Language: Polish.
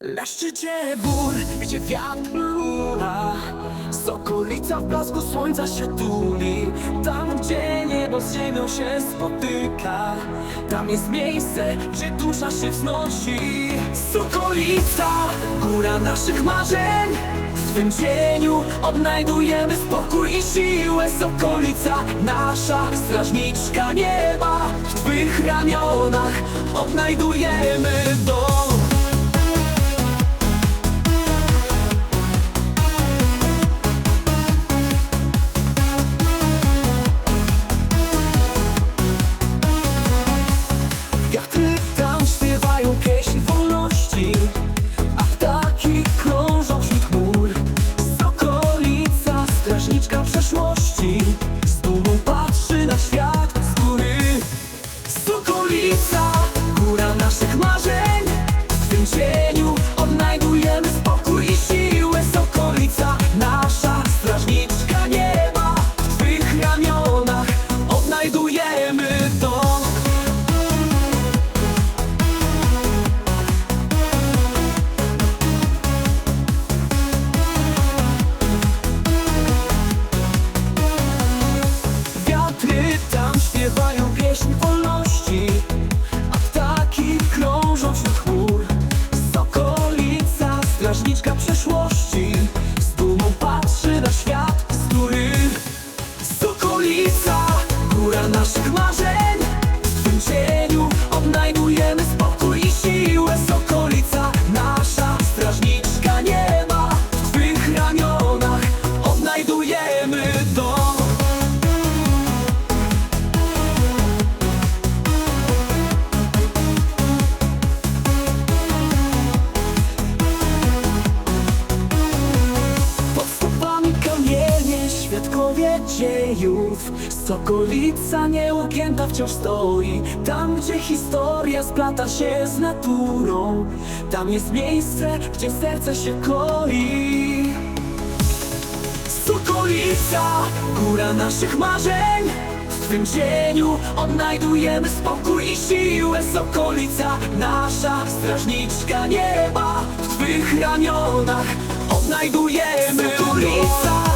Na szczycie gór, gdzie wiatr luna. Sokolica w blasku słońca się tuli. Tam, gdzie niebo z ziemią się spotyka Tam jest miejsce, gdzie dusza się wznosi. Sokolica, góra naszych marzeń. W swym cieniu odnajdujemy spokój i siłę. Sokolica, nasza strażniczka nieba. W Twych ramionach odnajdujemy dom Sokolica, strażniczka dziejów. Sokolica nieugięta wciąż stoi. Tam, gdzie historia splata się z naturą Tam jest miejsce, gdzie serce się koi. Sokolica, góra naszych marzeń. W Twym cieniu odnajdujemy spokój i siłę. Sokolica, nasza strażniczka nieba. W Twych ramionach odnajdujemy Sokolica,